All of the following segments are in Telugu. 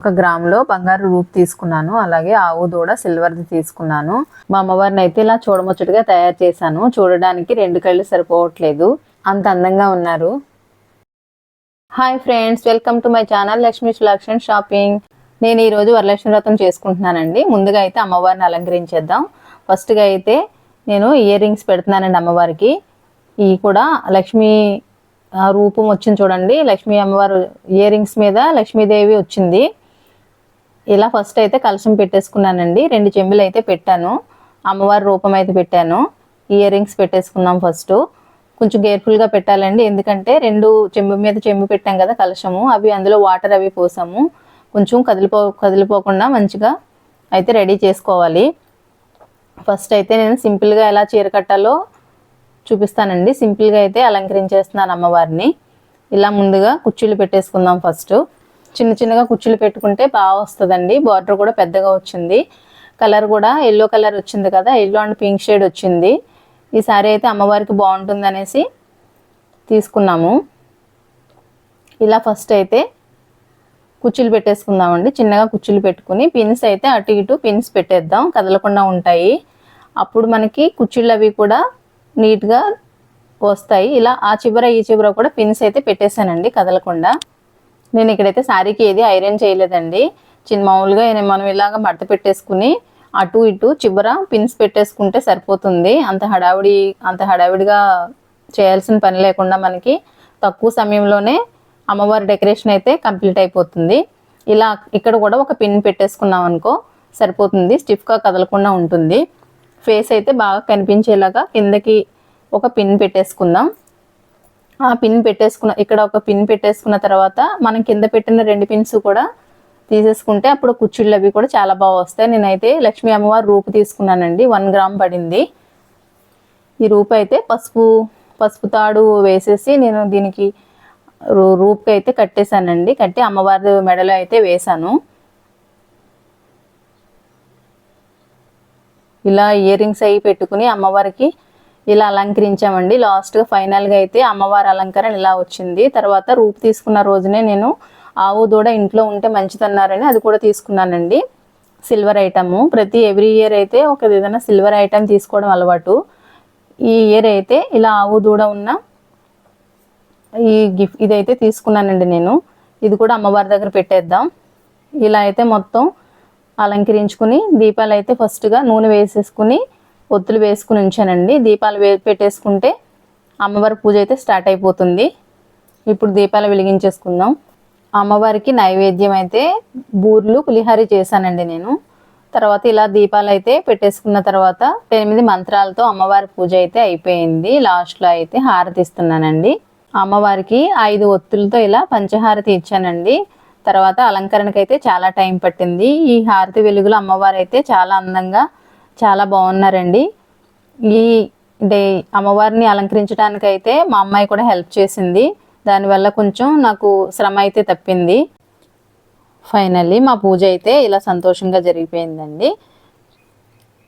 ఒక గ్రాములో బంగారు రూప్ తీసుకున్నాను అలాగే ఆవు దూడ సిల్వర్ది తీసుకున్నాను. మా అమ్మవారిని అయితే ఇలా చూడముచ్చటగా తయారు చేశాను. చూడడానికి రెండు కళ్ళు సరిపోవట్లేదు. అంత అందంగా ఉన్నారు. Hi friends welcome to my channel Lakshmi Sulakshan shopping నేను ఈరోజు వరలక్ష్మి వ్రతం చేసుకుంటున్నానండి. ముందుగా అయితే అమ్మవారిని అలంకరించేద్దాం. ఫస్ట్గా అయితే నేను ఇయర్ రింగ్స్ పెడుతున్నానండి అమ్మవారికి. ఇవి కూడా లక్ష్మీ రూపం వచ్చింది చూడండి. లక్ష్మీ అమ్మవారు ఇయర్ రింగ్స్ మీద లక్ష్మీదేవి వచ్చింది. ఇలా ఫస్ట్ అయితే కలశం పెట్టేసుకున్నానండి. రెండు చెంబులు అయితే పెట్టాను. అమ్మవారి రూపం అయితే పెట్టాను. ఇయర్ రింగ్స్ పెట్టేసుకుందాం ఫస్ట్ కొంచెం కేర్ఫుల్గా పెట్టాలండి. ఎందుకంటే రెండు చెంబు మీద చెంబు పెట్టాం కదా కలశము. అవి అందులో వాటర్ అవి పోసాము. కొంచెం కదిలిపో కదిలిపోకుండా మంచిగా అయితే రెడీ చేసుకోవాలి. ఫస్ట్ అయితే నేను సింపుల్గా ఎలా చీర కట్టాలో చూపిస్తానండి. సింపుల్గా అయితే అలంకరించేస్తున్నాను అమ్మవారిని. ఇలా ముందుగా కుర్చీలు పెట్టేసుకుందాం ఫస్ట్ చిన్న చిన్నగా కుర్చీలు పెట్టుకుంటే బాగా వస్తుందండి. బార్డర్ కూడా పెద్దగా వచ్చింది. కలర్ కూడా ఎల్లో కలర్ వచ్చింది కదా ఎల్లో అండ్ పింక్ షేడ్ వచ్చింది. ఈ సారీ అయితే అమ్మవారికి బాగుంటుంది అనేసి తీసుకున్నాము. ఇలా ఫస్ట్ అయితే కుచ్చులు పెట్టేసుకుందామండి. చిన్నగా కుర్చీలు పెట్టుకుని పిన్స్ అయితే అటు ఇటు పిన్స్ పెట్టేద్దాం. కదలకుండా ఉంటాయి. అప్పుడు మనకి కుర్చీలు అవి కూడా నీట్గా వస్తాయి. ఇలా ఆ చివర ఈ చివర కూడా పిన్స్ అయితే పెట్టేశానండి కదలకుండా. నేను ఇక్కడైతే శారీకి ఏది ఐరన్ చేయలేదండి. చిన్న మామూలుగా మనం ఇలాగ మడత పెట్టేసుకుని అటు ఇటు చివర పిన్స్ పెట్టేసుకుంటే సరిపోతుంది. అంత హడావిడి అంత హడావిడిగా చేయాల్సిన పని లేకుండా మనకి తక్కువ సమయంలోనే అమ్మవారి డెకరేషన్ అయితే కంప్లీట్ అయిపోతుంది. ఇలా ఇక్కడ కూడా ఒక పిన్ పెట్టేసుకున్నాం అనుకో సరిపోతుంది. స్టిఫ్గా కదలకుండా ఉంటుంది. ఫేస్ అయితే బాగా కనిపించేలాగా కిందకి ఒక పిన్ పెట్టేసుకుందాం. ఆ పిన్ పెట్టేసుకున్న ఇక్కడ ఒక పిన్ పెట్టేసుకున్న తర్వాత మనం కింద పెట్టిన రెండు పిన్స్ కూడా తీసేసుకుంటే అప్పుడు కుచ్చుళ్ళు అవి కూడా చాలా బాగా వస్తాయి. నేనైతే లక్ష్మీ అమ్మవారి రూపు తీసుకున్నానండి. వన్ గ్రామ్ పడింది. ఈ రూపు అయితే పసుపు పసుపు తాడు వేసేసి నేను దీనికి రూ- రూపుకి అయితే కట్టేశానండి. కట్టి అమ్మవారి మెడలో అయితే వేశాను. ఇలా ఇయర్ రింగ్స్ అవి పెట్టుకుని అమ్మవారికి ఇలా అలంకరించామండి. లాస్ట్గా ఫైనల్గా అయితే అమ్మవారి అలంకరణ ఇలా వచ్చింది. తర్వాత రూపు తీసుకున్న రోజునే నేను ఆవు దూడ ఇంట్లో ఉంటే మంచిదన్నారని అది కూడా తీసుకున్నానండి. Silver item. ప్రతి ఎవ్రీ ఇయర్ అయితే ఒక ఏదైనా సిల్వర్ ఐటమ్ తీసుకోవడం అలవాటు. ఈ ఇయర్ అయితే ఇలా ఆవు దూడ ఉన్న ఈ గిఫ్ట్ ఇదైతే తీసుకున్నానండి నేను. ఇది కూడా అమ్మవారి దగ్గర పెట్టేద్దాం. ఇలా అయితే మొత్తం అలంకరించుకుని దీపాలు అయితే ఫస్ట్గా నూనె వేసేసుకుని ఒత్తులు వేసుకుని ఉంచానండి. దీపాలు వే పెట్టేసుకుంటే అమ్మవారి పూజ అయితే స్టార్ట్ అయిపోతుంది. ఇప్పుడు దీపాలు వెలిగించేసుకుందాం. అమ్మవారికి నైవేద్యం అయితే బూర్లు పులిహారి చేశానండి నేను. తర్వాత ఇలా దీపాలు అయితే పెట్టేసుకున్న తర్వాత ఎనిమిది మంత్రాలతో అమ్మవారి పూజ అయితే అయిపోయింది. లాస్ట్లో అయితే హారతి ఇస్తున్నానండి. అమ్మవారికి ఐదు ఒత్తులతో ఇలా పంచహారతి ఇచ్చానండి. తర్వాత అలంకరణకైతే అయితే చాలా టైం పట్టింది. ఈ హారతి వెలుగులో అమ్మవారు అయితే చాలా అందంగా చాలా బాగున్నారండి. ఈ డే అమ్మవారిని అలంకరించడానికి అయితే మా అమ్మాయి కూడా హెల్ప్ చేసింది. దానివల్ల కొంచెం నాకు శ్రమ అయితే తప్పింది. ఫైనల్లీ మా పూజ అయితే ఇలా సంతోషంగా జరిగిపోయిందండి.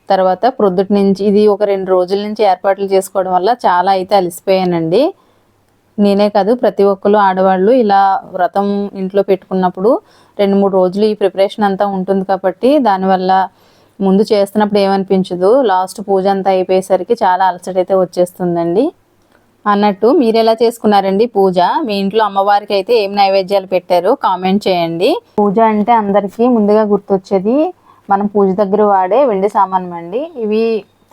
తర్వాత ప్రొద్దుటి నుంచి ఇది ఒక రెండు రోజుల నుంచి ఏర్పాట్లు చేసుకోవడం వల్ల చాలా అయితే అలసిపోయానండి. నేనే కాదు ప్రతి ఒక్కరు ఆడవాళ్ళు ఇలా వ్రతం ఇంట్లో పెట్టుకున్నప్పుడు రెండు మూడు రోజులు ఈ ప్రిపరేషన్ అంతా ఉంటుంది కాబట్టి దానివల్ల ముందు చేస్తున్నప్పుడు ఏమనిపించదు. లాస్ట్ పూజ అంతా అయిపోయేసరికి చాలా అలసట అయితే వచ్చేస్తుందండి. అన్నట్టు మీరు ఎలా చేసుకున్నారండి పూజ? మీ ఇంట్లో అమ్మవారికి అయితే ఏం నైవేద్యాలు పెట్టారు? కామెంట్ చేయండి. పూజ అంటే అందరికీ ముందుగా గుర్తొచ్చేది మనం పూజ దగ్గర వాడే వెండి సామానం అండి ఇవి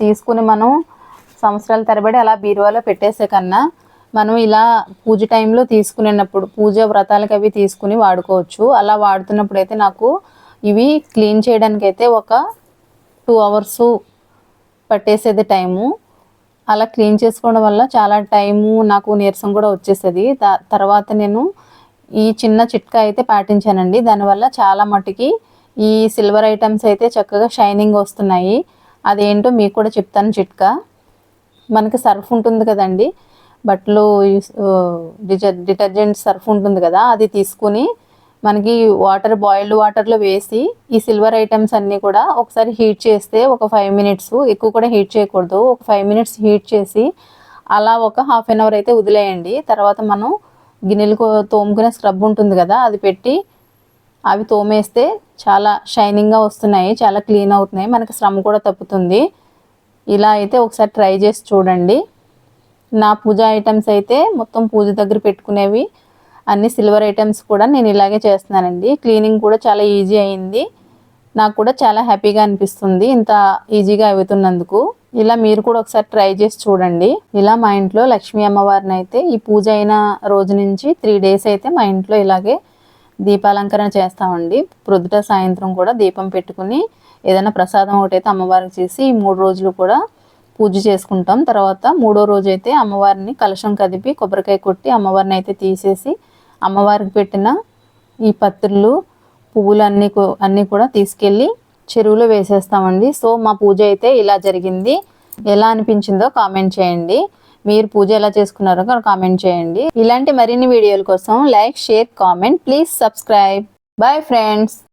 తీసుకుని మనం సంవత్సరాల తరబడి అలా బీరువాలో పెట్టేసే కన్నా మనం ఇలా పూజ టైంలో తీసుకునేటప్పుడు పూజ వ్రతాలకు అవి తీసుకుని వాడుకోవచ్చు. అలా వాడుతున్నప్పుడు అయితే నాకు ఇవి క్లీన్ చేయడానికి అయితే ఒక టూ అవర్స్ పట్టేసేది టైము. అలా క్లీన్ చేసుకోవడం వల్ల చాలా టైము నాకు నీరసం కూడా వచ్చేసేది. తర్వాత నేను ఈ చిన్న చిట్కా అయితే పాటించానండి. దానివల్ల చాలా మట్టుకి ఈ సిల్వర్ ఐటమ్స్ అయితే చక్కగా షైనింగ్ వస్తున్నాయి. అదేంటో మీకు కూడా చెప్తాను చిట్కా. మనకి సర్ఫ్ ఉంటుంది కదండి. బట్టలు డిజ డిటర్జెంట్ సర్ఫ్ ఉంటుంది కదా అది తీసుకుని మనకి వాటర్ బాయిల్డ్ వాటర్లో వేసి ఈ సిల్వర్ ఐటమ్స్ అన్నీ కూడా ఒకసారి హీట్ చేస్తే ఒక ఫైవ్ మినిట్స్ ఎక్కువ కూడా హీట్ చేయకూడదు. ఒక ఫైవ్ మినిట్స్ హీట్ చేసి అలా ఒక హాఫ్ అన్ అవర్ అయితే వదిలేయండి. తర్వాత మనం గిన్నెలు తోముకునే స్క్రబ్ ఉంటుంది కదా అది పెట్టి అవి తోమేస్తే చాలా షైనింగ్గా వస్తున్నాయి చాలా క్లీన్ అవుతున్నాయి మనకి శ్రమ కూడా తప్పుతుంది. ఇలా అయితే ఒకసారి ట్రై చేసి చూడండి. నా పూజ ఐటమ్స్ అయితే మొత్తం పూజ దగ్గర పెట్టుకునేవి అన్ని సిల్వర్ ఐటమ్స్ కూడా నేను ఇలాగే చేస్తున్నానండి. క్లీనింగ్ కూడా చాలా ఈజీ అయింది. నాకు కూడా చాలా హ్యాపీగా అనిపిస్తుంది ఇంత ఈజీగా అవుతున్నందుకు. ఇలా మీరు కూడా ఒకసారి ట్రై చేసి చూడండి. ఇలా మా ఇంట్లో లక్ష్మీ అమ్మవారిని అయితే ఈ పూజ అయిన రోజు నుంచి త్రీ డేస్ అయితే మా ఇంట్లో ఇలాగే దీపాలంకరణ చేస్తామండి. ప్రొద్దుట సాయంత్రం కూడా దీపం పెట్టుకుని ఏదైనా ప్రసాదం ఒకటైతే అమ్మవారికి చేసి ఈ మూడు రోజులు కూడా పూజ చేసుకుంటాం. తర్వాత మూడో రోజు అయితే అమ్మవారిని కలశం కదిపి కొబ్బరికాయ కొట్టి అమ్మవారిని అయితే తీసేసి అమ్మవారికి పెట్టిన ఈ పత్రులు పువ్వులు అన్నీ అన్నీ కూడా తీసుకెళ్ళి చెరువులో వేసేస్తామండి. సో మా పూజ అయితే ఇలా జరిగింది. ఎలా అనిపించిందో కామెంట్ చేయండి. మీరు పూజ ఎలా చేసుకున్నారో కామెంట్ చేయండి. ఇలాంటి మరిన్ని వీడియోల కోసం like share comment. Please subscribe. Bye friends.